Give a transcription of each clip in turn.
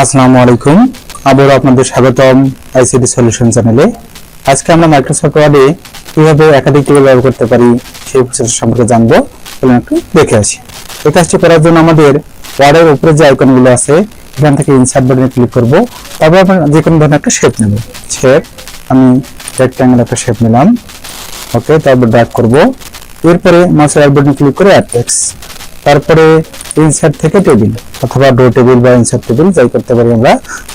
আসসালামু আলাইকুম। আবারও আপনাদের স্বাগতম আইসিটি সলিউশন চ্যানেলে। আজকে আমরা মাইক্রোসফট ওয়ার্ডে কীভাবে একাধিক টেবিল ব্যবহার করতে পারি সেই প্রসেস সম্পর্কে জানব চলুন একটু দেখে আসি। এই কাজটি করার জন্য আমাদের ওয়ার্ডের উপরে যে আইকনগুলো আছে, এখান থেকে ইনসার্ট বাটনে ক্লিক করব। তারপর আমরা যে কোনো ধরনের একটা শেপ নেব। শেপ আমি রেক্ট্যাঙ্গেল একটা শেপ নিলাম। ওকে তারপর ড্র্যাগ করব। এরপরে মাউসের বাটনে ক্লিক করে অ্যাড টেক্সট তারপরে ইনসার্ট থেকে টেবিল অথবা ডো টেবিল বা ইনসার্ট টেবিল যাই করতে পারি আমরা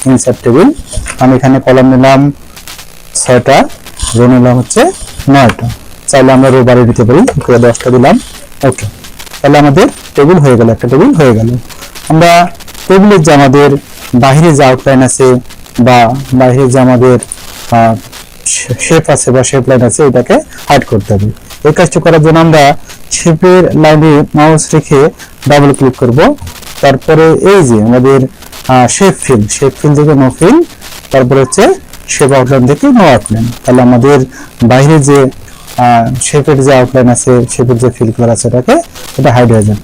ইনসার্ট টেবিল আমি এখানে কলম নিলাম ছয়টা রো নিলাম হচ্ছে নয়টা। চাইলে আমরা রো বাড়িয়ে দিতে পারি করে দশটা দিলাম ওকে তাহলে আমাদের টেবিল হয়ে গেল, একটা টেবিল হয়ে গেল। আমরা টেবিলের যে আমাদের বাহিরে যে আউটলাইন আছে, বা বাহিরে যে আমাদের শেপ আছে বা শেপ লাইন আছে, এটাকে হাইড করতে হবে। এই কাজটি করার জন্য আমরা শেপের লাইনে মাউস রেখে ডাবল ক্লিক করব। তারপরে এই যে আমাদের শেপ ফিল শেপ ফিল থেকে নো ফিল তারপরে হচ্ছে শেপ আউটলাইন থেকে নো আউটলাইন তাহলে আমাদের বাইরে যে শেপের যে আউটলাইন আছে শেপের যে ফিল কালার আছে এটাকে, এটা হাইড হয়ে যাবে।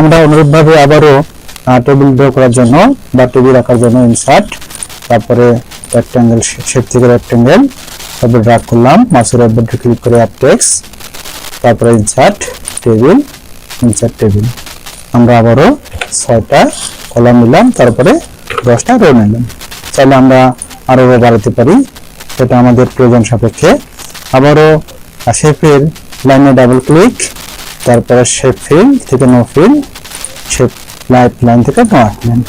আমরা অনুরূপভাবে আবারও টেবিল ড্র করার জন্য বা টেবিল রাখার জন্য ইনসার্ট তারপরে রেক্ট্যাঙ্গেল শেপ থেকে রেক্ট্যাঙ্গেল তারপরে ড্রাগ করলাম রাইট বাটন ক্লিক করে অ্যাপ টেক্সট তারপরে ইনসার্ট টেবিল ইনসার্ট টেবিল আমরা আবারও ছয়টা কলাম নিলাম, তারপরে দশটা রো নিলাম। চাইলে আমরা আরও রো বাড়াতে পারি সেটা আমাদের প্রয়োজন সাপেক্ষে। আবারও শেপের লাইনে ডাবল ক্লিক তারপরে শেপ ফিল থেকে no fill shape light line থেকে নো আটলেন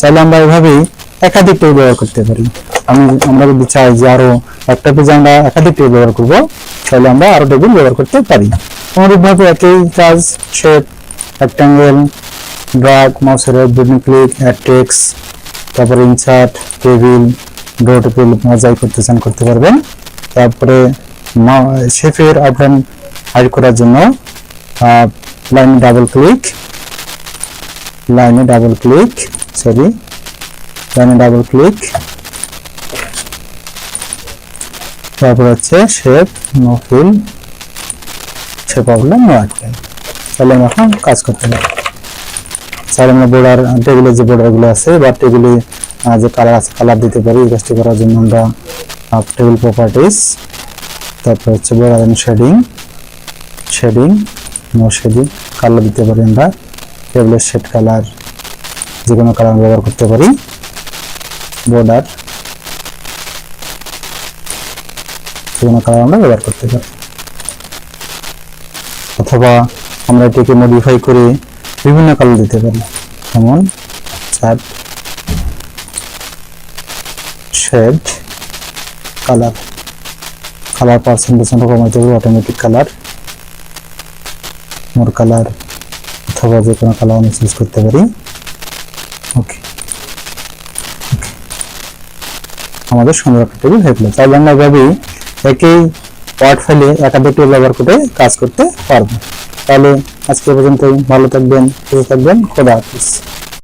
চাইলে আমরা এভাবেই একাধিক টেবিল ব্যবহার করতে পারি। আমি, আমরা যদি চাই যে আরও একটা পেজে আমরা একাধিক টেবিল ব্যবহার করব তাহলে আমরা আরও টেবিল ব্যবহার করতে পারি। অনুরূপভাবে একই কাজ শেপ রেক্টাঙ্গেল ড্রাগ মাউসের বুটিং ক্লিক অ্যাড টেক্স তারপরে ইনসার্ট টেবিল ডো টেবিল যাই করতে চান করতে পারবেন। তারপরে শেফের আউটলাইন হাইড করার জন্য লাইন ডাবল ক্লিক লাইনে ডাবল ক্লিক সরি লাইনে ডাবল ক্লিক তারপর হচ্ছে shape no fill shape outline no তাহলে আমরা এখন কাজ করতে পারি। তাহলে আমরা বোর্ডার টেবিলে যে বোর্ডারগুলো আছে বা টেবিলে যে কালার আছে কালার দিতে পারি এই কাজটি করার জন্য আমরা টেবিল প্রপার্টিস তারপর হচ্ছে border shading shading no shading colour দিতে পারি আমরা। টেবিলের শেড কালার যে কোনো কালার ব্যবহার করতে পারি। বর্ডার যে কোনো কালার আমরা ব্যবহার করতে পারি। অথবা আমরা এটিকে মডিফাই করে বিভিন্ন কালার দিতে পারি। যেমন কালার কালার পার্সেন্টেজ কমাইতে পারি অটোমেটিক কালার মোর কালার অথবা যে কোনো কালার আমি চুজ করতে পারি। ওকে আমাদের সুন্দর একটা টেবিল হয়ে গেল তাহলে আমরা এভাবেই একই ওয়ার্ড ফাইলে একাধিক ব্যবহার করে কাজ করতে পারব। তাহলে আজকে পর্যন্ত ভালো থাকবেন, সুস্থ থাকবেন। খোদা হাফিজ।